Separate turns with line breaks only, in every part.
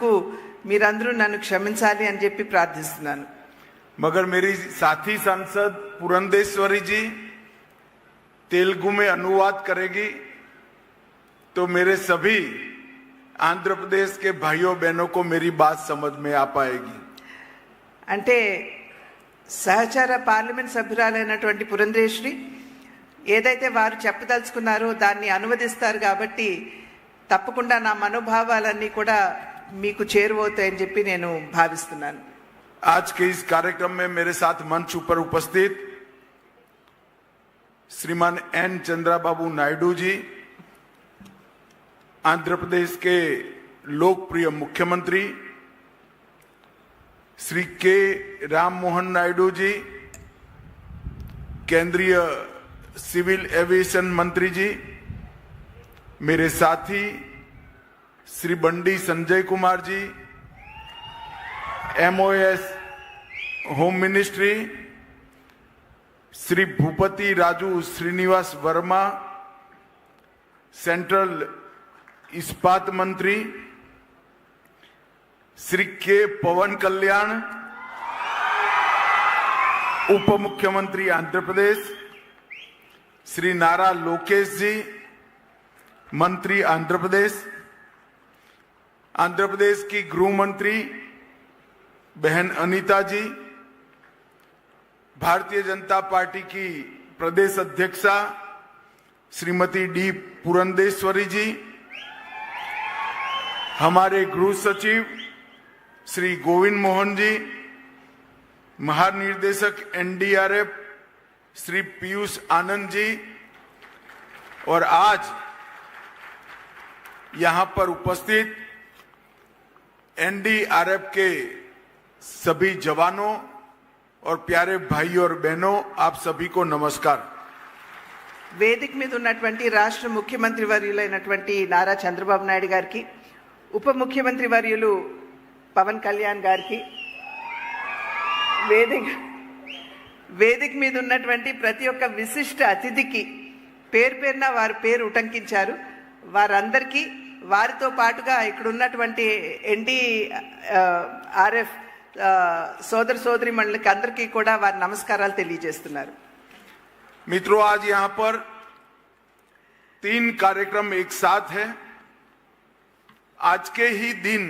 తప్పున్నందుకు మీరందరూ నన్ను క్షమించాలి అని చెప్పి ప్రార్థిస్తున్నాను
मगर मेरी साथी सांसद पुरंदेश्वरी जी तेलुगु में अनुवाद करेगी तो मेरे सभी आंध्र प्रदेश के भाइयों बहनों को मेरी बात समझ में आ पाएगी
అంటే సహచార పార్లమెంట్ సభ్యురాలైనటువంటి పురంధేశ్వరి ఏదైతే వారు చెప్పదలుచుకున్నారో దాన్ని అనువదిస్తారు కాబట్టి తప్పకుండా నా మనోభావాలన్నీ కూడా మీకు చేరువవుతాయని చెప్పి నేను భావిస్తున్నాను
आज के इस कार्यक्रम में मेरे साथ मंच ऊपर उपस्थित श्रीमान एन चंद्रा बाबू नायडू जी आंध्र प्रदेश के लोकप्रिय मुख्यमंत्री श्री के राम मोहन नायडू जी केंद्रीय सिविल एविएशन मंत्री जी मेरे साथी Shri Bandi Sanjay Kumar ji MOS home ministry Shri Bhupathi Raju Srinivas Varma central इस्पात मंत्री, श्री के पवन कल्याण उप मुख्यमंत्री आंध्र प्रदेश, श्री नारा लोकेश जी, मंत्री आंध्र प्रदेश आंध्र प्रदेश की गृह मंत्री बहन अनीता जी, भारतीय जनता पार्टी की प्रदेश अध्यक्षा श्रीमती डी पुरंदेश्वरी जी, हमारे गृह सचिव श्री गोविंद मोहन जी, महानिर्देशक एनडीआरएफ श्री पीयूष आनंद जी, और आज यहाँ पर उपस्थित एनडीआरएफ के सभी जवानों और प्यारे भाई और बहनों आप सभी को नमस्कार
వేదిక మీద ఉన్నటువంటి రాష్ట్ర ముఖ్యమంత్రి వర్యులైనటువంటి నారా చంద్రబాబు నాయుడు గారికి ఉప ముఖ్యమంత్రి వర్యులు పవన్ కళ్యాణ్ గారికి వేదిక వేదిక మీద ఉన్నటువంటి ప్రతి ఒక్క విశిష్ట అతిథికి పేరు పేరున వారి పేరు ఉటంకించారు వారందరికీ వారితో పాటుగా ఇక్కడ ఉన్నటువంటి ఎన్డి ఆర్ఎఫ్ సోదర సోదరి మండలికి అందరికీ కూడా వారి నమస్కారాలు తెలియజేస్తున్నారు
मित्रों आज यहां पर तीन कार्यक्रम एक साथ है आज के ही दिन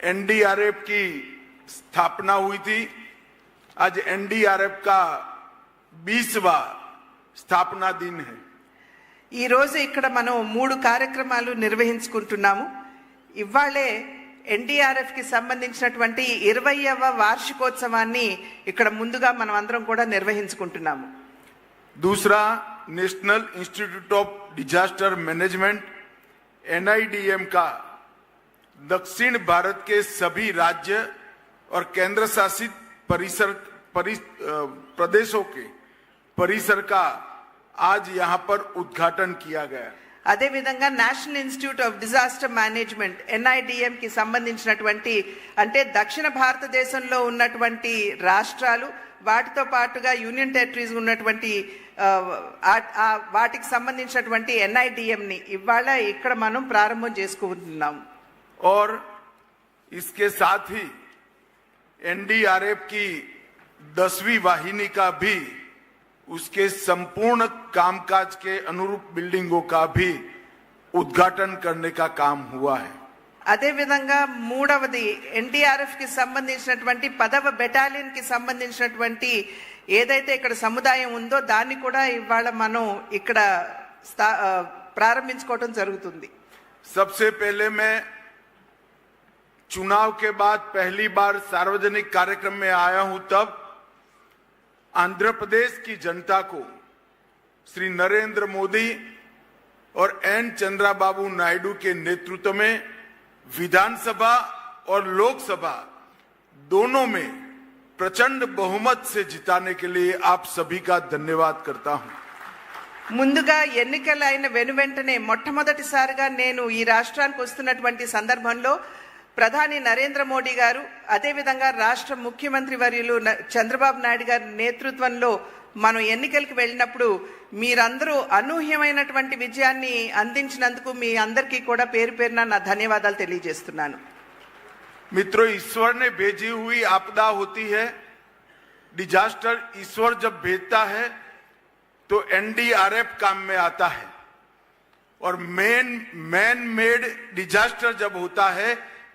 एनडीआरएफ की स्थापना हुई थी आज एनडीआरएफ का बीसवा स्थापना दिन है
ఈ రోజు ఇక్కడ మనం మూడు కార్యక్రమాలు నిర్వహించుకుంటున్నాము ఇవాళే ఎన్డీఆర్ఎఫ్ కి సంబంధించినటువంటి ఇరవైవ వార్షికోత్సవాన్ని ఇక్కడ ముందుగా మనం అందరం కూడా నిర్వహించుకుంటున్నాము
दूसरा national institute of disaster management NIDM का दक्षिण भारत के सभी राज्य और केंद्र शासित परिसर परि, अ, प्रदेशों के परिसर का आज यहां पर उद्घाटन किया गया
అదేవిధంగా national institute of disaster management NIDM కి సంబంధించినటువంటి అంటే దక్షిణ భారతదేశంలో ఉన్నటువంటి రాష్ట్రాలు వాటితో పాటుగా యూనియన్ టెరిటరీస్ ఉన్నటువంటి ఆ, ఆ- ఆ వాటికి సంబంధించినటువంటి ఎన్ఐడిఎం ని ఇవాళ ఇక్కడ మనం ప్రారంభం చేసుకుంటున్నాం
और इसके साथ ही एनडीआरएफ की दसवीं वाहिनी का भी उसके संपूर्ण कामकाज के अनुरूप बिल्डिंगों का भी उद्घाटन करने का काम हुआ है
అదేవిధంగా మూడవది ఎన్డీఆర్ఎఫ్ కి సంబంధించినటువంటి పదవ బెటాలియన్ కి సంబంధించినటువంటి ఏదైతే ఇక్కడ సముదాయం ఉందో దాన్ని కూడా ఇవాళ మనం ఇక్కడ స్థా- ఆ, ప్రారంభించుకోవటం జరుగుతుంది
सबसे पहले मैं चुनाव के बाद पहली बार सार्वजनिक कार्यक्रम में आया हूं तब आंध्र प्रदेश की जनता को श्री नरेंद्र मोदी और एन चंद्रा बाबू नायडू के नेतृत्व में विधानसभा और लोकसभा दोनों में प्रचंड बहुमत से जिताने के लिए आप सभी का धन्यवाद करता हूं
ముందుగా ఎన్నికలు అయిన వెను వెంటనే మొట్టమొదటిసారిగా నేను ఈ రాష్ట్రానికి వస్తున్నటువంటి సందర్భంలో ప్రధాని నరేంద్ర మోడీ గారు అదేవిధంగా రాష్ట్ర ముఖ్యమంత్రి వర్యులు న- చంద్రబాబు నాయుడు గారి నేతృత్వంలో మనం ఎన్నికలకు వెళ్ళినప్పుడు మీరందరూ అనూహ్యమైనటువంటి విజయాన్ని అందించినందుకు మీ అందరికీ కూడా పేరు పేరున నా ధన్యవాదాలు తెలియజేస్తున్నాను
मित्रों ईश्वर ने भेजी हुई आपदा होती है डिजास्टर ईश्वर जब भेजता है तो एनडीआरएफ काम में आता है और मैन मैन मेड डिजास्टर जब होता है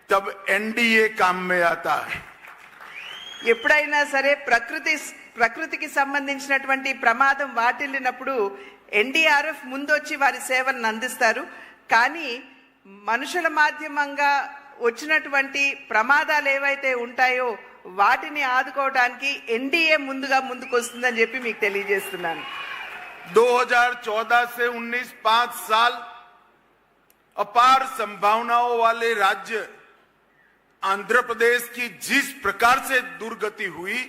तब एनडीए काम में आता है
ఎప్పుడైనా సరే ప్రకృతి ప్రకృతికి సంబంధించినటువంటి ప్రమాదం వాటిల్లినప్పుడు ఎన్డీఆర్ఎఫ్ ముందొచ్చి వారి సేవలను అందిస్తారు కానీ మనుషుల మాధ్యమంగా వచ్చినటువంటి ప్రమాదాలు ఏవైతే ఉంటాయో వాటిని ఆదుకోవడానికి ఎన్డీఏ ముందుగా ముందుకు వస్తుందని చెప్పి మీకు తెలియజేస్తున్నాను
2014 से 19 पांच साल अपार संभावनाओं वाले राज्य आंध्र प्रदेश की जिस प्रकार से दुर्गति हुई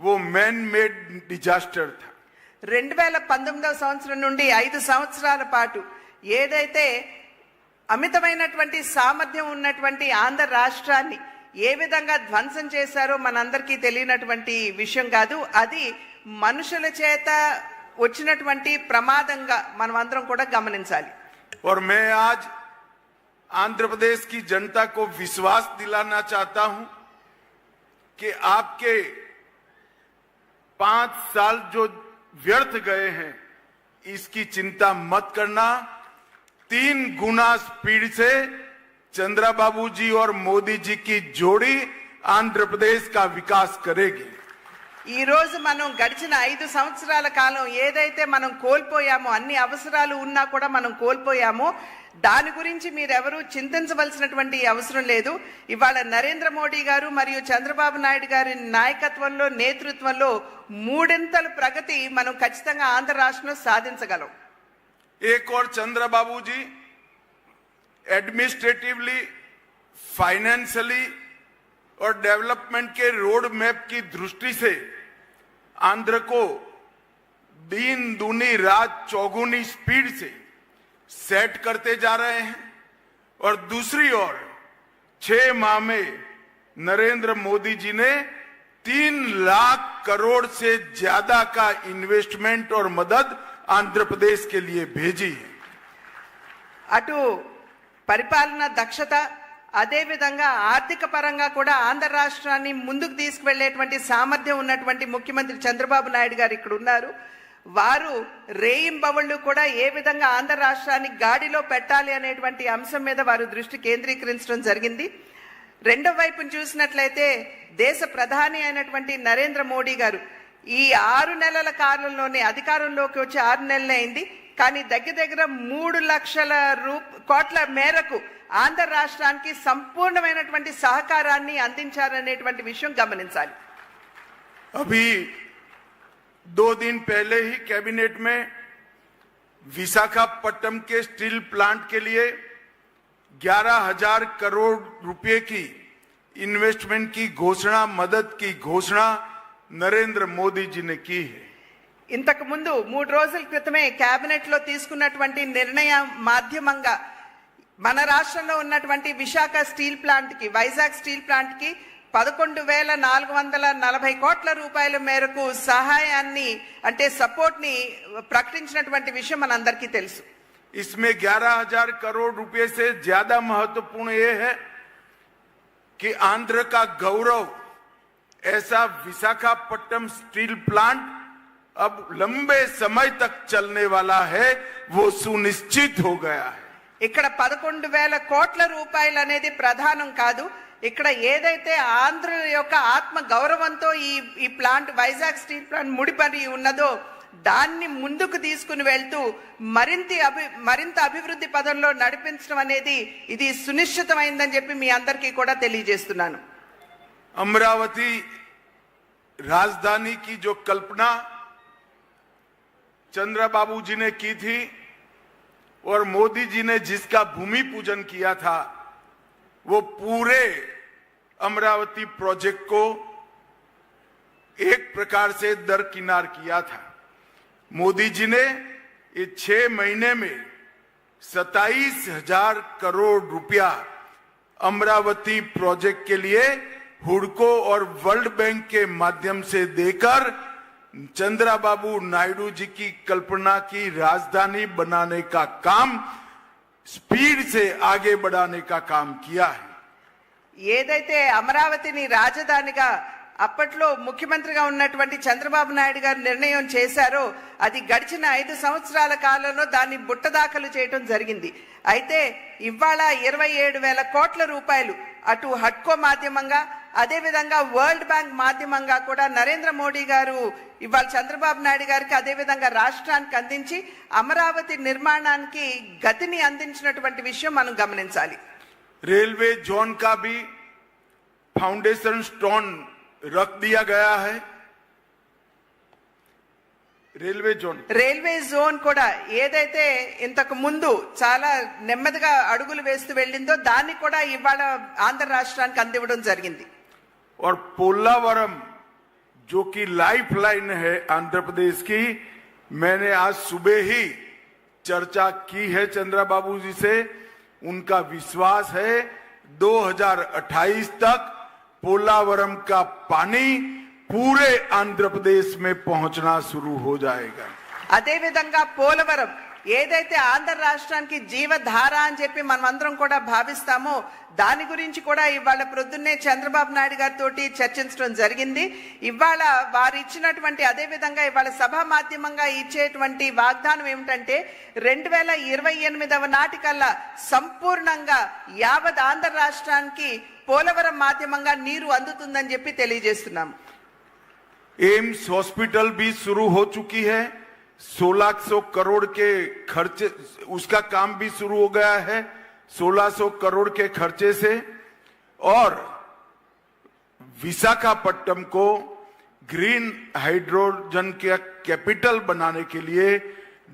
वो मैन मेड डिजास्टर था
రెండు వేల పంతొమ్మిదవ సంవత్సరం నుండి ఐదు సంవత్సరాల పాటు ఏదైతే అమితమైనటువంటి సామర్థ్యం ఉన్నటువంటి ఆంధ్ర రాష్ట్రాన్ని ఏ విధంగా ధ్వంసం చేశారో మనందరికీ తెలియనటువంటి విషయం కాదు అది మనుషుల చేత వచ్చినటువంటి ప్రమాదంగా మనం అందరం కూడా గమనించాలి
और मैं आज आंध्र प्रदेश की जनता को विश्वास दिलाना चाहता हूं कि आपके पांच साल जो व्यर्थ गए हैं इसकी चिंता मत करना तीन गुना स्पीड से चंद्रबाबू जी और मोदी जी की जोड़ी आंध्र प्रदेश का विकास करेगी
ఈ రోజు మనం గడిచిన ఐదు సంవత్సరాల కాలం ఏదైతే మనం కోల్పోయామో అన్ని అవసరాలు ఉన్నా కూడా మనం కోల్పోయామో దాని గురించి మీరెవరూ చింతించవలసినటువంటి అవసరం లేదు ఇవాళ నరేంద్ర మోడీ గారు మరియు చంద్రబాబు నాయుడు గారి నాయకత్వంలో నేతృత్వంలో మూడింతల ప్రగతి మనం ఖచ్చితంగా ఆంధ్ర రాష్ట్రంలో సాధించగలం
एक और चंद्रबाबू जी एडमिनिस्ट्रेटिवली फाइनेंशियली और डेवलपमेंट के रोड मैप की दृष्टि से आंध्र को दिन दूनी रात चौगुनी स्पीड से सेट करते जा रहे हैं और दूसरी ओर छह माह में नरेंद्र मोदी जी ने तीन लाख करोड़ से ज्यादा का इन्वेस्टमेंट और मदद आंध्र प्रदेश के लिए भेजी है
అటు పరిపాలన దక్షత అదేవిధంగా ఆర్థిక పరంగా కూడా ఆంధ్ర రాష్ట్రాన్ని ముందుకు తీసుకువెళ్లేటువంటి సామర్థ్యం ఉన్నటువంటి ముఖ్యమంత్రి చంద్రబాబు నాయుడు గారు ఇక్కడ ఉన్నారు వారు రేయింబవళ్ళు కూడా ఏ విధంగా ఆంధ్ర రాష్ట్రాన్ని గాడిలో పెట్టాలి అనేటువంటి అంశం మీద వారు దృష్టి కేంద్రీకరించడం జరిగింది. రెండవ వైపును చూసినట్లయితే దేశ ప్రధాని అయినటువంటి నరేంద్ర మోడీ గారు ఈ ఆరు నెలల కాలంలోనే అధికారంలోకి వచ్చి ఆరు నెలలే అయింది. కానీ దగ్గర దగ్గర మూడు లక్షల రూ కోట్ల మేరకు ఆంధ్ర రాష్ట్రానికి సంపూర్ణమైనటువంటి సహకారాన్ని అందించారనేటువంటి విషయం గమనించాలి.
अभी दो दिन पहले ही कैबिनेट में विशाखापट्टनम के स्टील प्लांट के लिए ग्यारह हजार करोड़ रुपए की इन्वेस्टमेंट की घोषणा मदद की घोषणा नरेंद्र मोदी जी ने की है
ఇంతకు ముందు మూడు రోజుల క్రితమే కేబినెట్ లో తీసుకున్నటువంటి నిర్ణయం మాధ్యమంగా మన రాష్ట్రంలో ఉన్నటువంటి విశాఖ స్టీల్ ప్లాంట్ కి వైజాగ్ స్టీల్ ప్లాంట్ కి పదకొండు వేల నాలుగు వందల నలభై కోట్ల రూపాయల మేరకు సహాయాన్ని అంటే సపోర్ట్ ని ప్రకటించినటువంటి విషయం మనందరికీ తెలుసు
इसमें ग्यारह हजार करोड़ रुपए से ज्यादा महत्वपूर्ण ये है कि आंध्र का गौरव ऐसा विशाखापट्टनम स्टील प्लांट अब लंबे समय तक चलने वाला है वो सुनिश्चित हो गया है
ఇక్కడ పదకొండు వేల కోట్ల రూపాయలు అనేది ప్రధానం కాదు ఇక్కడ ఏదైతే ఆంధ్ర యొక్క ఆత్మ గౌరవంతో ఈ ఈ ప్లాంట్ వైజాగ్ స్టీల్ ప్లాంట్ ముడిపడి ఉన్నదో దాన్ని ముందుకు తీసుకుని వెళ్తూ మరింత అభి మరింత అభివృద్ధి పదంలో నడిపించడం అనేది ఇది సునిశ్చితమైందని చెప్పి మీ అందరికీ కూడా తెలియజేస్తున్నాను
अमरावती राजधानी की जो कल्पना चंद्रबाबू जी ने की थी और मोदी जी ने जिसका भूमि पूजन किया था वो पूरे अमरावती प्रोजेक्ट को एक प्रकार से दरकिनार किया था। मोदी जी ने ये छह महीने में सताइस हज़ार करोड़ रुपया अमरावती प्रोजेक्ट के लिए हुडको और वर्ल्ड बैंक के माध्यम से देकर चंद्रा बाबू नायडू जी की कल्पना की राजधानी बनाने का काम स्पीड से आगे बढ़ाने का काम किया है
ఏదైతే అమరావతిని రాజధానిగా అప్పట్లో ముఖ్యమంత్రిగా ఉన్నటువంటి చంద్రబాబు నాయుడు గారు నిర్ణయం చేశారో అది గడిచిన ఐదు సంవత్సరాల కాలంలో దాన్ని బుట్టదాఖలు చేయటం జరిగింది అయితే ఇవాళ ఇరవై ఏడు వేల కోట్ల రూపాయలు అటు హట్కో మాధ్యమంగా అదేవిధంగా వరల్డ్ బ్యాంక్ మాధ్యమంగా కూడా నరేంద్ర మోడీ గారు ఇవాళ చంద్రబాబు నాయుడు గారికి అదేవిధంగా రాష్ట్రానికి అందించి అమరావతి నిర్మాణానికి గతిని అందించినటువంటి విషయం మనం గమనించాలి
रेलवे जोन का भी फाउंडेशन स्टोन रख दिया गया है रेलवे जोन
రైల్వే జోన్ కూడా ఏదైతే ఇంతకు ముందు చాలా నెమ్మదిగా అడుగులు వేస్తూ వెళ్ళిందో దాన్ని కూడా ఇవాళ ఆంధ్ర రాష్ట్రానికి అందివ్వడం జరిగింది
और पोलावरम, जो कि लाइफ लाइन है आंध्र प्रदेश की, मैंने आज सुबह ही चर्चा की है चंद्रा बाबू जी से। उनका विश्वास है 2028 तक पोलावरम का पानी पूरे आंध्र प्रदेश में पहुँचना शुरू हो जाएगा।
अदे विधा पोलवरम ఏదైతే ఆంధ్ర రాష్ట్రానికి జీవధార అని చెప్పి మనం అందరం కూడా భావిస్తామో దాని గురించి కూడా ఇవాళ ప్రొద్దున్నే చంద్రబాబు నాయుడు గారితో చర్చించడం జరిగింది ఇవాళ వారు ఇచ్చినటువంటి అదే విధంగా ఇవాళ సభా మాధ్యమంగా ఇచ్చేటువంటి వాగ్దానం ఏమిటంటే రెండు వేల ఇరవై ఎనిమిదవ నాటికల్లా సంపూర్ణంగా యావత్ ఆంధ్ర రాష్ట్రానికి పోలవరం మాధ్యమంగా నీరు అందుతుందని చెప్పి తెలియజేస్తున్నాము
एम्स हॉस्पिटल भी शुरू हो चुकी है 1600 करोड़ के खर्चे उसका काम भी शुरू हो गया है 1600 करोड़ के खर्चे से और विशाखापट्टनम को ग्रीन हाइड्रोजन के कैपिटल बनाने के लिए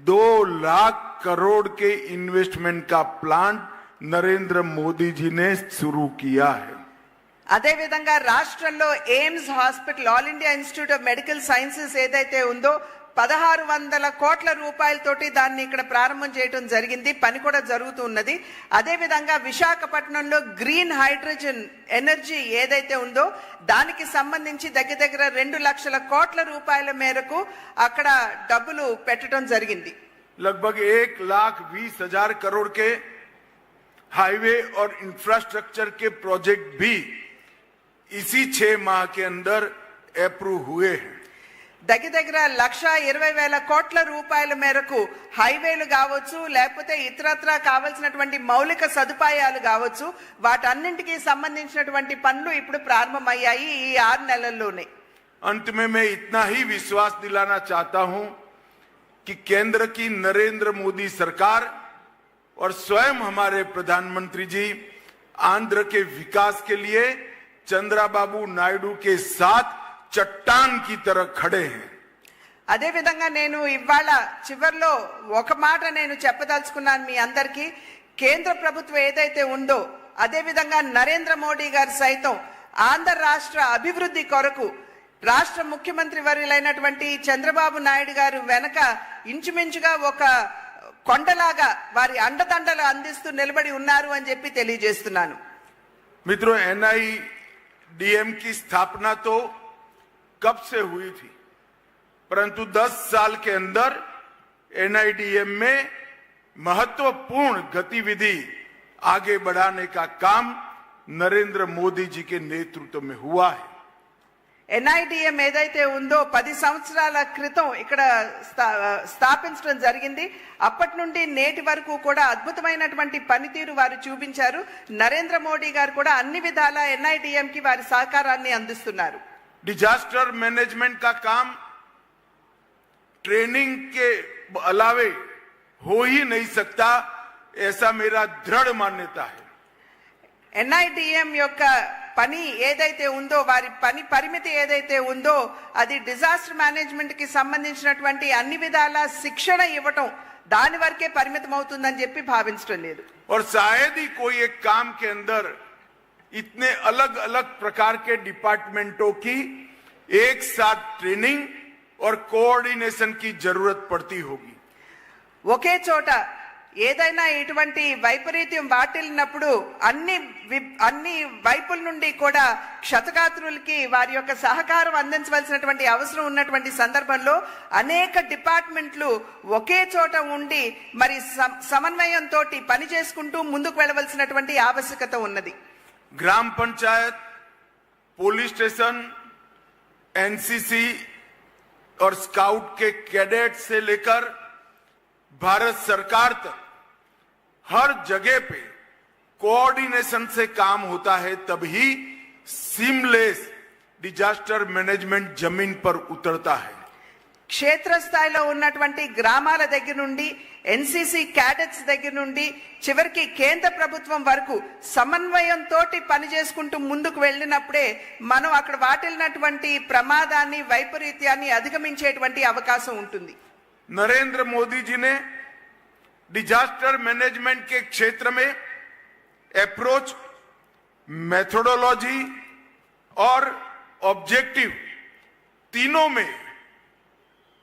दो लाख करोड़ के इन्वेस्टमेंट का प्लान नरेंद्र मोदी जी ने शुरू किया है
అదేవిధంగా రాష్ట్రంలో AIIMS hospital all India institute of medical sciences ఏదైతే ఉందో పదహారు వందల కోట్ల రూపాయలతోటి దాన్ని ఇక్కడ ప్రారంభం చేయడం జరిగింది పని కూడా జరుగుతూ ఉన్నది అదేవిధంగా విశాఖపట్నంలో గ్రీన్ హైడ్రోజన్ ఎనర్జీ ఏదైతే ఉందో దానికి సంబంధించి దగ్గర దగ్గర రెండు లక్షల కోట్ల రూపాయల మేరకు అక్కడ డబ్బులు పెట్టడం జరిగింది
लगभग एक लाख बीस हजार करोड़ के हाईवे और इंफ्रास्ट्रक्चर के प्रोजेक्ट भी इसी छह माह के अंदर अप्रूव हुए हैं
దగ్గర దగ్గర లక్ష ఇరవై వేల కోట్ల రూపాయల మేరకు హైవేలు కావచ్చు లేకపోతే ఇతరత్రా కావలసినటువంటి మౌలిక సదుపాయాలు కావచ్చు వాటన్నింటికి సంబంధించినటువంటి పనులు ఇప్పుడు ప్రారంభమయ్యాయి ఈ ఆరు నెలల్లోనే
अंत में मैं इतना ही विश्वास दिलाना चाहता हूं कि केंद्र की नरेंद्र मोदी सरकार और स्वयं हमारे प्रधानमंत्री जी आंध्र के विकास के लिए चंद्रा बाबू नायडू के साथ चट्टान की तरह खड़े हैं
అదే విధంగా నేను ఇవాళ చివర్లో ఒక మాట నేను చెప్పదలుచుకున్నాను మీ అందరికీ కేంద్ర ప్రభుత్వం ఏదైతే ఉందో అదే విధంగా నరేంద్ర మోడీ గారు సైతం ఆంధ్ర రాష్ట్ర అభివృద్ధి కొరకు రాష్ట్ర ముఖ్యమంత్రి వర్యులైనటువంటి చంద్రబాబు నాయుడు గారు వెనక ఇంచుమించుగా ఒక కొండలాగా వారి అండదండలు అందిస్తూ నిలబడి ఉన్నారు అని చెప్పి తెలియజేస్తున్నాను
मित्रों एनआईडीएम की स्थापना तो कब से हुई थी परंतु 10 साल के अंदर एनआईडीएम में महत्वपूर्ण गतिविधि आगे बढ़ाने का काम नरेंद्र मोदी जी के नेतृत्व में हुआ है
ఎన్ఐడిఎం ఏదైతే ఉందో పది సంవత్సరాల క్రితం ఇక్కడ స్థా- స్థాపించడం జరిగింది అప్పటి నుండి నేటి వరకు కూడా అద్భుతమైనటువంటి పనితీరు వారు చూపించారు నరేంద్ర మోడీ గారు కూడా అన్ని విధాల ఎన్ఐడిఎం కి వారి సహకారాన్ని అందిస్తున్నారు
डिजास्टर मैनेजमेंट का काम ट्रेनिंग के अलावे हो ही नहीं सकता ऐसा मेरा दृढ़ मान्यता है
ఎన్ఐడిఎం యొక్క పని ఏదైతే ఉందో వారి పని పరిమితి ఏదైతే ఉందో అది డిజాస్టర్ మేనేజ్మెంట్ కి సంబంధించినటువంటి అన్ని విధాల శిక్షణ ఇవ్వటం దాని వరకే పరిమితం అవుతుందని చెప్పి భావించడం లేదు
और शायद ही कोई एक काम के अंदर इतने अलग अलग प्रकार के डिपार्टमेंटों की एक साथ ट्रेनिंग और कोऑर्डिनेशन की जरूरत पड़ती होगी
ఒకే చోట ఏదైనా ఇటువంటి వైపరీత్యం వాటిల్లినప్పుడు అన్ని వి- అన్ని వైపుల నుండి కూడా క్షతగాత్రులకి వారి యొక్క సహకారం అందించవలసినటువంటి అవసరం ఉన్నటువంటి సందర్భంలో అనేక డిపార్ట్మెంట్లు ఒకే చోట ఉండి మరి సమ- సమన్వయంతో పని చేసుకుంటూ ముందుకు వెళ్ళవలసినటువంటి ఆవశ్యకత ఉన్నది
ग्राम पंचायत पुलिस स्टेशन एनसीसी और स्काउट के कैडेट से लेकर भारत सरकार तक हर जगह पे कोऑर्डिनेशन से काम होता है तभी सीमलेस डिजास्टर मैनेजमेंट जमीन पर उतरता है
క్షేత్రస్థాయిలో ఉన్నటువంటి గ్రామాల దగ్గర నుండి ఎన్సీసీ క్యాడెట్స్ దగ్గర నుండి చివరికి కేంద్ర ప్రభుత్వం వరకు సమన్వయంతో పని చేసుకుంటూ ముందుకు వెళ్ళినప్పుడే మనం అక్కడ వాటిల్లినటువంటి ప్రమాదాన్ని వైపరీత్యాన్ని అధిగమించేటువంటి అవకాశం ఉంటుంది
नरेंद्र मोदी जी ने डिजास्टर मैनेजमेंट के क्षेत्र में अप्रोच मेथोडोलॉजी और ऑब्जेक्टिव तीनों में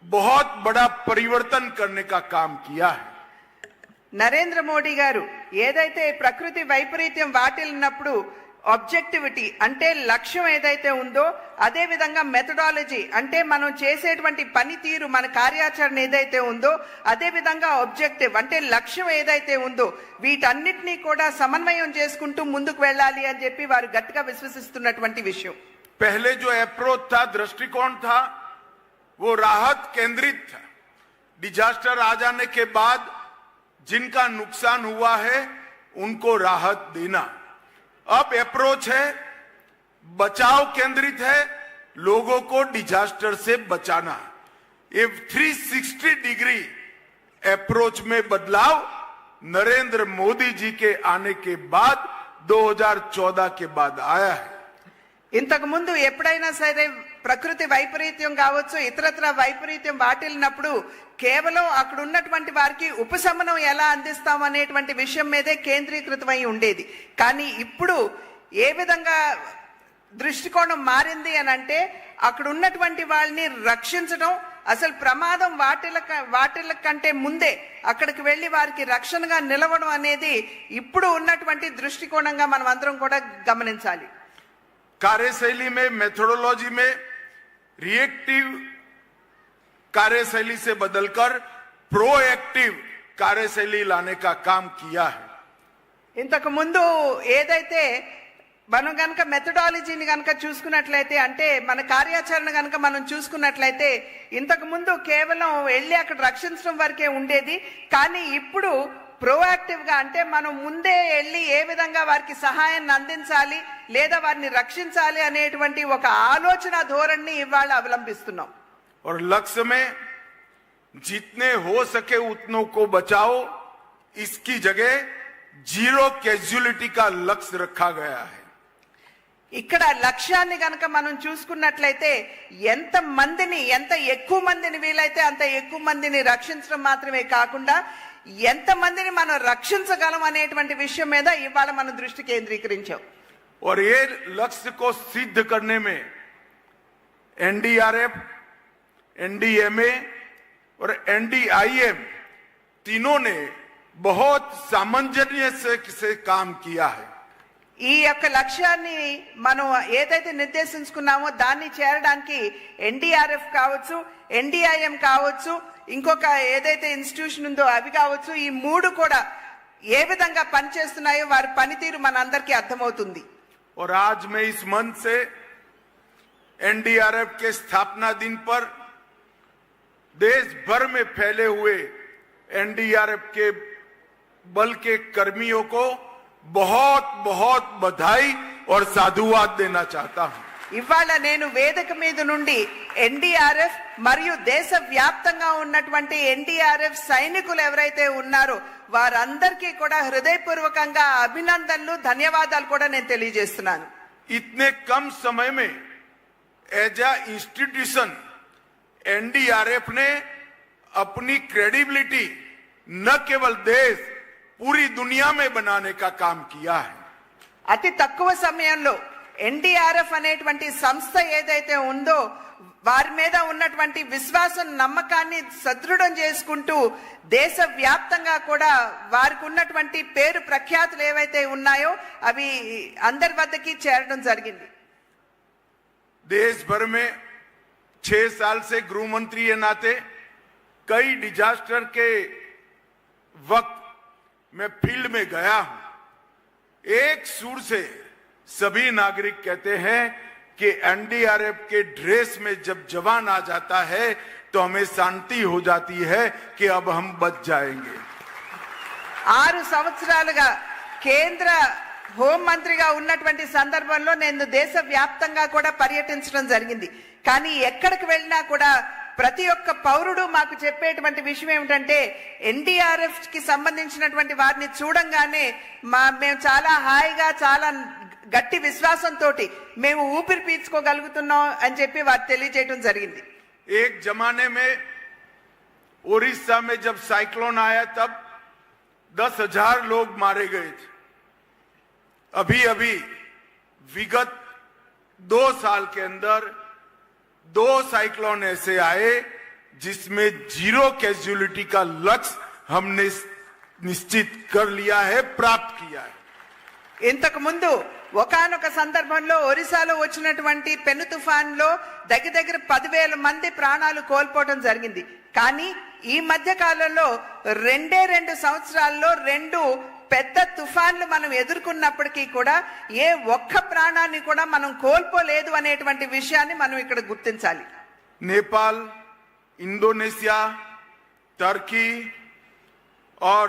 बहुत बड़ा परिवर्तन करने का काम किया है
నరేంద్ర మోడీ గారు ఏదైతే ప్రకృతి వైపరీత్యం వాటిల్లినప్పుడు ఆబ్జెక్టివిటీ అంటే లక్ష్యం ఏదైతే ఉందో అదే విధంగా మెథడాలజీ అంటే మనం చేసేటువంటి పనితీరు మన కార్యాచరణ ఏదైతే ఉందో అదే విధంగా ఆబ్జెక్టివ్ అంటే లక్ష్యం ఏదైతే ఉందో వీటన్నిటినీ కూడా సమన్వయం చేసుకుంటూ ముందుకు వెళ్ళాలి అని చెప్పి వారు గట్టిగా విశ్వసిస్తున్నటువంటి విషయం
पहले जो अप्रोच था दृष्टिकोण था वो राहत केंद्रित था डिजास्टर आ जाने के बाद जिनका नुकसान हुआ है उनको राहत देना अब अप्रोच है बचाव केंद्रित है लोगों को डिजास्टर से बचाना ये 360 डिग्री अप्रोच में बदलाव नरेंद्र मोदी जी के आने के बाद 2014 के बाद आया है
ఇంతకు ముందు ఎప్పుడైనా సరే ప్రకృతి వైపరీత్యం కావచ్చు ఇతరత్ర వైపరీత్యం వాటిల్లినప్పుడు కేవలం అక్కడ ఉన్నటువంటి వారికి ఉపశమనం ఎలా అందిస్తాం అనేటువంటి విషయం మీదే కేంద్రీకృతమై ఉండేది. కానీ ఇప్పుడు ఏ విధంగా దృష్టికోణం మారింది అని అంటే అక్కడ ఉన్నటువంటి వాళ్ళని రక్షించడం అసలు ప్రమాదం వాటిల వాటిల కంటే ముందే అక్కడికి వెళ్ళి వారికి రక్షణగా నిలవడం అనేది ఇప్పుడు ఉన్నటువంటి దృష్టికోణంగా మనం అందరం కూడా గమనించాలి.
కార్యశైలి మే మెథడోలజీ మే रिएक्टिव कार्यशैली से बदलकर प्रोएक्टिव कार्यशैली लाने का काम किया है
ఇంతకు ముందు ఏదైతే మనం గనక మెథడాలజీని గనక చూసుకున్నట్లయితే అంటే మన కార్యాచరణ గనక మనం చూసుకున్నట్లయితే ఇంతకు ముందు కేవలం వెళ్ళి అక్కడ రక్షించడం వరకే ఉండేది కానీ ఇప్పుడు ప్రోయాక్టివ్ గా అంటే మనం ముందే వెళ్ళి ఏ విధంగా వారికి సహాయాన్ని అందించాలి లేదా వారిని రక్షించాలి అనేటువంటి ఒక ఆలోచన ధోరణిని ఇవాళ అవలంబిస్తున్నాం
और लक्ष्य में जितने हो सके उतनों को बचाओ इसकी जगह जीरो कैजुअलिटी का लक्ष्य रखा गया है
ఇక్కడ లక్ష్యాన్ని గనక మనం చూసుకున్నట్లయితే ఎంత మందిని ఎంత ఎక్కువ మందిని వీలైతే అంత ఎక్కువ మందిని రక్షించడం మాత్రమే కాకుండా ఎంత మందిని మనం రక్షించగలం అనేటువంటి విషయం మీద ఇవాళ మనం దృష్టి కేంద్రీకరించాం
और ये लक्ष्य को सिद्ध करने में एनडीआरएफ एनडीएमए और एनडीआईएम तीनों ने बहुत सामंजस्य से, से काम किया है
ఈ యొక్క లక్ష్యాన్ని మనం ఏదైతే నిర్దేశించుకున్నామో దాన్ని చేరడానికి ఎన్డీఆర్ఎఫ్ కావచ్చు ఎన్డీఐఎం కావచ్చు ఇంకొక ఏదైతే ఇన్స్టిట్యూషన్ ఉందో అవి కావచ్చు ఈ మూడు కూడా ఏ విధంగా పనిచేస్తున్నాయో వారి పనితీరు మనందరికీ అర్థమవుతుంది
और आज मैं इस मंच से एनडीआरएफ के स्थापना दिन पर देश भर में फैले हुए एनडीआरएफ के बल के कर्मियों को बहुत बहुत बधाई और साधुवाद देना चाहता हूं
ఇవాళ నేను వేదిక మీద నుండి ఎన్డీఆర్ఎఫ్ మరియు దేశ వ్యాప్తంగా ఉన్నటువంటి ఎన్డీఆర్ఎఫ్ సైనికులు ఎవరైతే ఉన్నారో వారందరికీ కూడా హృదయపూర్వకంగా అభినందనలు ధన్యవాదాలు కూడా నేను తెలియజేస్తున్నాను
इतने कम समय में एज अ इंस्टीट्यूशन एनडीआरएफ ने अपनी क्रेडिबिलिटी न केवल देश पूरी दुनिया में बनाने का काम किया है
అతి తక్కువ సమయంలో ఎన్డీఆర్ఎఫ్ అనేటువంటి సంస్థ ఏదైతే ఉందో వారి మీద ఉన్నటువంటి విశ్వాసం నమ్మకాన్ని సదృఢం చేసుకుంటూ దేశ వ్యాప్తంగా కూడా వారికి ఉన్నటువంటి పేరు ప్రఖ్యాతులు ఏవైతే ఉన్నాయో అవి అందరి వద్దకి చేరడం జరిగింది
देश भर में छह साल से गृह मंत्री के नाते कई डिजास्टर के वक्त मैं फील्ड में गया हूं एक सुर से सभी नागरिक कहते हैं कि एनडीआरएफ के ड्रेस में जब जवान आ जाता है तो हमें शांति हो जाती है कि अब हम बच जाएंगे
ఆరు సంవత్సరాలుగా కేంద్ర హోంమంత్రిగా ఉన్నటువంటి సందర్భంలో నేను దేశ వ్యాప్తంగా కూడా పర్యటించడం జరిగింది కానీ ఎక్కడికి వెళ్ళినా కూడా ప్రతి ఒక్క పౌరుడు మాకు చెప్పేటువంటి విషయం ఏమిటంటే ఎన్డీఆర్ఎఫ్ కి సంబంధించినటువంటి వారిని చూడంగానే మా మేము చాలా హాయిగా చాలా గట్టి విశ్వాసంతో మేము ఊపిరి పీల్చుకోగలుగుతున్నాం అని చెప్పి వారు తెలియజేయడం జరిగింది
एक जमाने में उड़ीसा में जब साइक्लोन आया तब दस हजार लोग मारे गए थे अभी अभी विगत दो साल के अंदर दो साइक्लोन ऐसे आए जिसमें जीरो कैजुअलिटी का लक्ष्य हमने निश्चित कर लिया है प्राप्त किया है
ఇంతకు ముందు ఒకానొక సందర్భంలో ఒరిస్సాలో వచ్చినటువంటి పెను తుఫాన్లో దగ్గర దగ్గర పదివేల మంది ప్రాణాలు కోల్పోవడం జరిగింది కానీ ఈ మధ్య కాలంలో రెండే రెండు సంవత్సరాల్లో రెండు పెద్ద తుఫాన్లు మనం ఎదుర్కొన్నప్పటికీ కూడా ఏ ఒక్క ప్రాణాన్ని కూడా మనం కోల్పోలేదు అనేటువంటి విషయాన్ని మనం ఇక్కడ గుర్తించాలి
नेपाल इंडोनेशिया टर्की और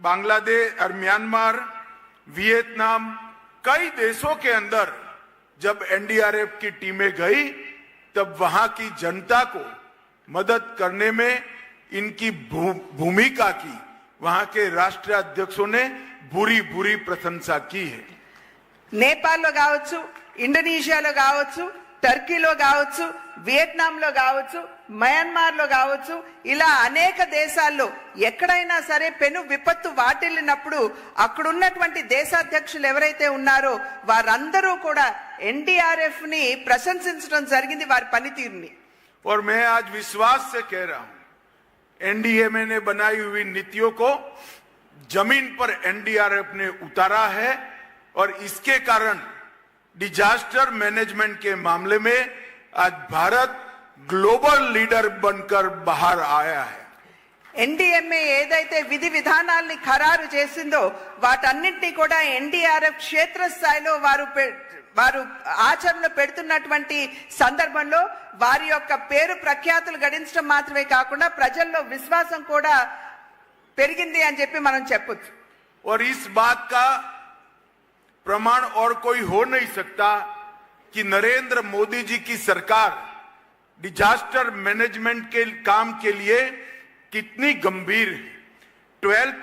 बांग्लादेश और म्यांमार वियतनाम कई देशों के अंदर जब एनडीआरएफ की टीमें गई तब वहां की जनता को मदद करने में इनकी भू- भूमिका की वहां के राष्ट्रीय अध्यक्षों ने बुरी बुरी प्रशंसा की है
నేపాల్లో కావచ్చు ఇండోనేషియాలో కావచ్చు టర్కీలో కావచ్చు వియట్నాంలో కావచ్చు మయన్మార్లో కావచ్చు ఇలా అనేక దేశాల్లో ఎక్కడైనా సరే పెను విపత్తు వాటిల్లినప్పుడు అక్కడున్నటువంటి దేశాధ్యక్షులు ఎవరైతే ఉన్నారో వారందరూ కూడా ఎన్డీఆర్ఎఫ్ ని ప్రశంసించడం జరిగింది వారి పనితీరుని
और मैं आज विश्वास से कह रहा हूं एनडीएमए ने बनाई हुई नीतियों को जमीन पर एनडीआरएफ ने उतारा है और इसके कारण डिजास्टर मैनेजमेंट के मामले में आज भारत ग्लोबल लीडर बनकर बाहर आया है
ఎన్డీఎంఏ ఏదైతే విధి విధానాల్ని ఖరారు చేసిందో వాటన్నింటినీ కూడా ఎన్డీఆర్ఎఫ్ క్షేత్రస్థాయిలో వారు పె- వారు ఆచరణలో పెడుతున్నటువంటి సందర్భంలో వారి యొక్క పేరు ప్రఖ్యాతులు గడించడం మాత్రమే కాకుండా ప్రజల్లో విశ్వాసం కూడా పెరిగింది అని చెప్పి మనం చెప్పొచ్చు
और इस बात का प्रमाण और कोई हो नहीं सकता कि नरेंद्र मोदी जी की सरकार डिजास्टर मैनेजमेंट के काम के लिए कितनी गंभीर है ट्वेल्थ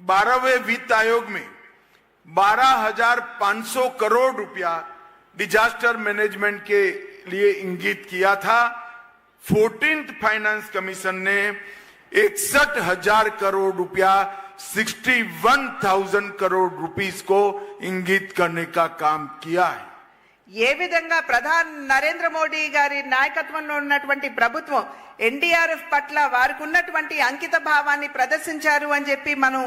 बारहवें वित्त आयोग में बारह हजार पांच सौ करोड़ रुपया डिजास्टर मैनेजमेंट के लिए इंगित किया था फोर्टींथ फाइनेंस कमीशन ने इकसठ हजार करोड़ रुपया sixty one thousand crore rupees को इंगित करने का काम किया है
ఏ విధంగా ప్రధాని నరేంద్ర మోడీ గారి నాయకత్వంలో ఉన్నటువంటి ప్రభుత్వం ఎన్డీఆర్ఎఫ్ పట్ల వారికి ఉన్నటువంటి అంకిత భావాన్ని ప్రదర్శించారు అని చెప్పి మనం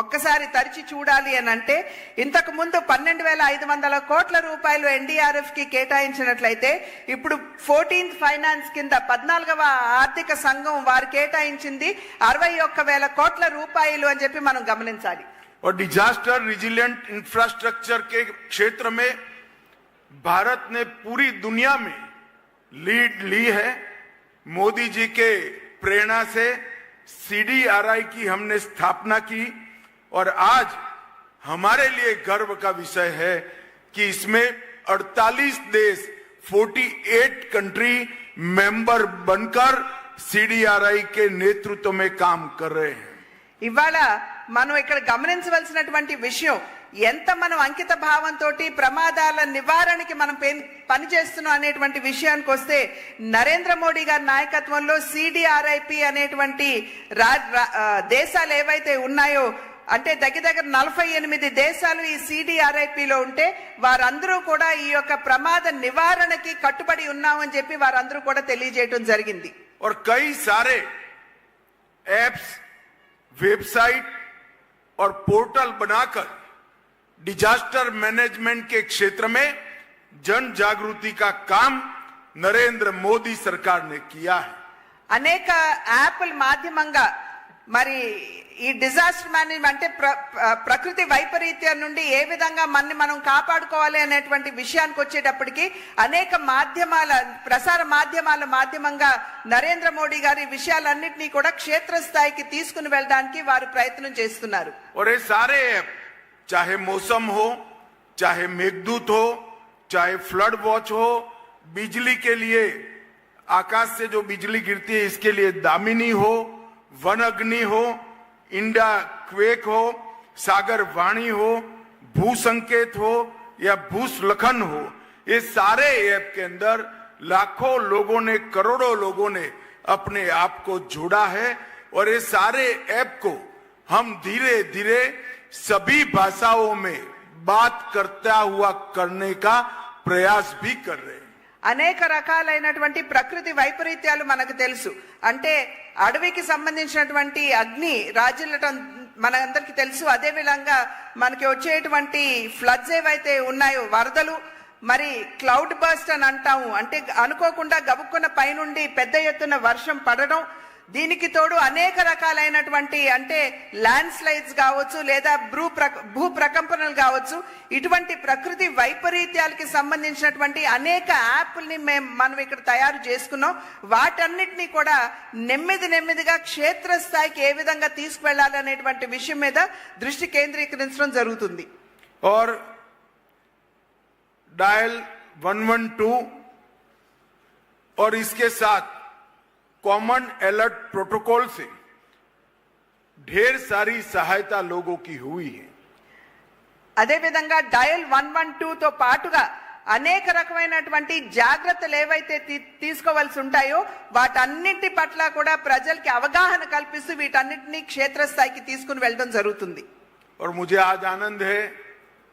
ఒక్కసారి తరిచి చూడాలి అని అంటే ఇంతకు ముందు పన్నెండు వేల ఐదు వందల కోట్ల రూపాయలు ఎన్డీఆర్ఎఫ్ కి కేటాయించినట్లయితే ఇప్పుడు ఫోర్టీన్త్ ఫైనాన్స్ కింద పద్నాలుగవ ఆర్థిక సంఘం వారు కేటాయించింది అరవై ఒక్క వేల కోట్ల రూపాయలు అని చెప్పి మనం గమనించాలి
और डिजास्टर रिजिलियंट इंफ्रास्ट्रक्चर के क्षेत्र में भारत ने पूरी दुनिया में लीड ली है मोदी जी के प्रेरणा से सीडीआरआई की हमने स्थापना की और आज हमारे लिए गर्व का विषय है कि इसमें 48 देश 48 कंट्री मेंबर बनकर सीडीआरआई के नेतृत्व में काम कर रहे हैं
ఇవాళ మనం ఇక్కడ గమనించవలసినటువంటి విషయం ఎంత మనం అంకిత భావంతో ప్రమాదాల నివారణకి మనం పెన్- పనిచేస్తున్నాం అనేటువంటి విషయానికి వస్తే నరేంద్ర మోడీ గారి నాయకత్వంలో సిడిఆర్ఐపి అనేటువంటి రా- రా- ఆ, దేశాలు ఏవైతే ఉన్నాయో అంటే దగ్గర దగ్గర నలభై ఎనిమిది దేశాలు ఈ సిడిఆర్ఐపిలో ఉంటే వారందరూ కూడా ఈ యొక్క ప్రమాద నివారణకి కట్టుబడి ఉన్నామని చెప్పి వారందరూ కూడా తెలియజేయడం జరిగింది
और कई सारे एप्स वेबसाइट और पोर्टल बनाकर डिजास्टर मैनेजमेंट के क्षेत्र में जन जागृति का काम नरेंद्र मोदी सरकार ने किया है
అనేక యాప్ల మాధ్యమంగా మరి ఈ డిజాస్టర్ మేనేజ్మెంట్ అంటే ప్ర- ప్ర- ప్రకృతి వైపరీత్యం నుండి ఏ విధంగా మనని మనం కాపాడుకోవాలి అనేటువంటి విషయానికి వచ్చేటప్పటికి అనేక మాధ్యమాల ప్రసార మాధ్యమాల మాధ్యమంగా నరేంద్ర మోడీ గారి విషయాలన్నింటినీ కూడా క్షేత్రస్థాయికి తీసుకుని వెళ్ళడానికి వారు ప్రయత్నం చేస్తున్నారు
और ये सारे ऐप चाहे मौसम हो, चाहे मेघदूत हो, चाहे फ्लड वॉच हो, बिजली के लिए, आकाश से जो बिजली गिरती है, इसके लिए दामिनी हो, वन अग्नि हो इंडा क्वेक हो, सागर वाणी हो भू संकेत हो, या भूस्लखन हो, ये सारे ऐप के अंदर लाखों लोगों ने, करोड़ों लोगों ने अपने आप को जोड़ा है और ये सारे ऐप को हम धीरे धीरे सभी भाषाओं में बात करता हुआ करने का प्रयास भी कर रहे हैं
అనేక రకాలైనటువంటి ప్రకృతి వైపరీత్యాలు మనకు తెలుసు అంటే అడవికి సంబంధించినటువంటి అగ్ని రాజులటం మనందరికీ తెలుసు అదే విధంగా మనకి వచ్చేటువంటి ఫ్లడ్స్ ఏవైతే ఉన్నాయో వరదలు మరి క్లౌడ్ బర్స్ట్ అని అంటాము అంటే అనుకోకుండా గబుక్కున్న పైనుండి పెద్ద ఎత్తున వర్షం పడడం దీనికి తోడు అనేక రకాలైనటువంటి అంటే ల్యాండ్ స్లైడ్స్ కావచ్చు లేదా భూ ప్ర- భూ ప్రకంపనలు కావచ్చు ఇటువంటి ప్రకృతి వైపరీత్యాలకి సంబంధించినటువంటి అనేక యాప్ల్ని మేము మనం ఇక్కడ తయారు చేసుకున్నాం వాటన్నిటిని కూడా నెమ్మది నెమ్మదిగా క్షేత్రస్థాయికి ఏ విధంగా తీసుకువెళ్ళాలి అనేటువంటి విషయం మీద దృష్టి కేంద్రీకరించడం జరుగుతుంది
और डायल 112 और इसके साथ कॉमन अलर्ट प्रोटोकॉल से ढेर सारी सहायता लोगों की हुई है
అదేవిధంగా డయల్ వన్ వన్ తో పాటుగా అనేక రకమైనటువంటి జాగ్రత్తలు ఏవైతే తీ- తీసుకోవాల్సి ఉంటాయో వాటన్నింటి పట్ల కూడా ప్రజలకి అవగాహన కల్పిస్తూ వీటన్నిటిని క్షేత్రస్థాయికి తీసుకుని వెళ్ళడం జరుగుతుంది
और मुझे आज आनंद है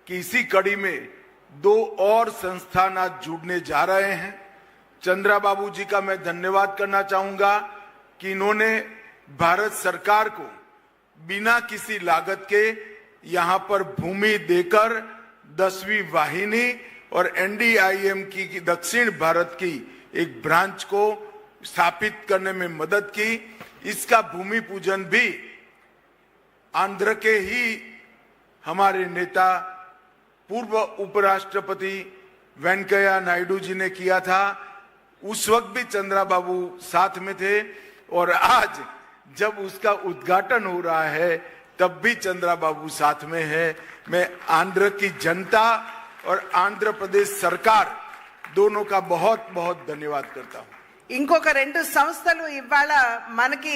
कि इसी कड़ी में दो और संस्थान आज जुड़ने जा रहे हैं चंद्रा बाबू जी का मैं धन्यवाद करना चाहूँगा कि इन्होंने भारत सरकार को बिना किसी लागत के यहाँ पर भूमि देकर दसवीं वाहिनी और एनडीआईएम की, दक्षिण भारत की एक ब्रांच को स्थापित करने में मदद की। इसका भूमि पूजन भी आंध्र के ही हमारे नेता पूर्व उपराष्ट्रपति वेंकैया नायडू जी ने किया था। उस वक्त भी चंद्रा बाबू साथ में थे और आज जब उसका उद्घाटन हो रहा है तब भी चंद्रा बाबू साथ में है मैं आंध्र की जनता और आंध्र प्रदेश सरकार दोनों का बहुत बहुत धन्यवाद करता हूं
ఇంకొక రెండు సంస్థలు ఇవాళ మనకి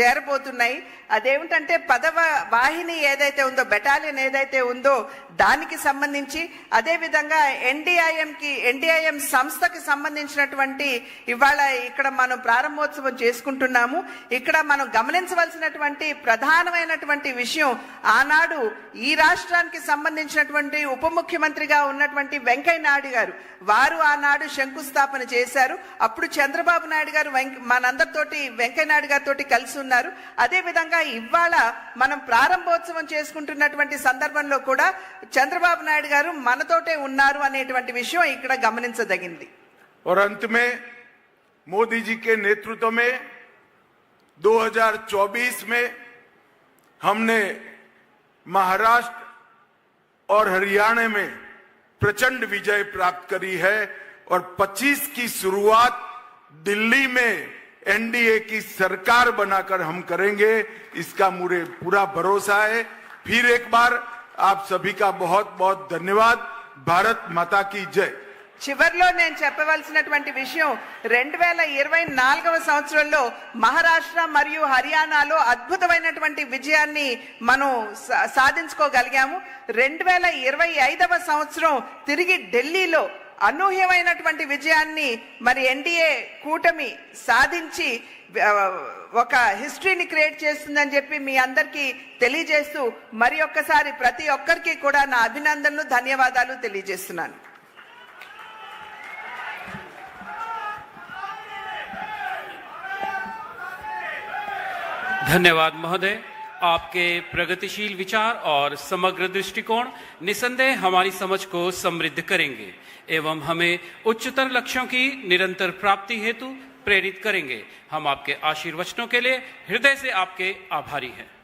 చేరబోతున్నాయి. అదేమిటంటే పదవ వాహిని ఏదైతే ఉందో బెటాలియన్ ఏదైతే ఉందో దానికి సంబంధించి అదేవిధంగా ఎన్డీఐఎంకి ఎన్డీఐఎం సంస్థకి సంబంధించినటువంటి ఇవాళ ఇక్కడ మనం ప్రారంభోత్సవం చేసుకుంటున్నాము. ఇక్కడ మనం గమనించవలసినటువంటి ప్రధానమైనటువంటి విషయం ఆనాడు ఈ రాష్ట్రానికి సంబంధించినటువంటి ఉప ముఖ్యమంత్రిగా ఉన్నటువంటి వెంకయ్య నాయుడు గారు. వారు ఆనాడు శంకుస్థాపన చేశారు. అప్పుడు చంద్రబాబు నాయుడు గారు వెంక- మనందరితోటి వెంకయ్య నాయుడు గారితో కలిసి ఉన్నారు అదే విధంగా ఇవాళ మనం ప్రారంభోత్సవం చేసుకుంటున్నటువంటి సందర్భంలో కూడా చంద్రబాబు నాయుడు గారు మనతోటే ఉన్నారు అనేటువంటి విషయం ఇక్కడ గమనించదగింది
और अंत में मोदी जी के नेतृत्व में 2024 में हमने महाराष्ट्र और हरियाणा में प्रचंड विजय प्राप्त करी है और 25 की शुरुआत दिल्ली में एनडीए की सरकार बनाकर हम करेंगे इसका मुझे पूरा भरोसा है फिर एक बार आप सभी का बहुत बहुत धन्यवाद भारत माता की जय
చివరిలో నేను చెప్పవలసినటువంటి విషయం రెండు వేల ఇరవై నాలుగవ సంవత్సరంలో మహారాష్ట్ర మరియు హర్యానాలో అద్భుతమైనటువంటి విజయాన్ని మనం సా- సాధించుకోగలిగాము రెండు వేల ఇరవై ఐదవ సంవత్సరం తిరిగి ఢిల్లీలో అనూహ్యమైనటువంటి విజయాన్ని మరి ఎన్డీఏ కూటమి సాధించి ఆ, ఒక హిస్టరీని క్రియేట్ చేస్తుందని చెప్పి మీ అందరికీ తెలియజేస్తూ మరి ఒక్కసారి ప్రతి ఒక్కరికి కూడా నా అభినందనలు ధన్యవాదాలు తెలియజేస్తున్నాను
धन्यवाद महोदय आपके प्रगतिशील विचार और समग्र दृष्टिकोण निसंदेह हमारी समझ को समृद्ध करेंगे एवं हमें उच्चतर लक्ष्यों की निरंतर प्राप्ति हेतु प्रेरित करेंगे। हम आपके आशीर्वचनों के लिए हृदय से आपके आभारी हैं।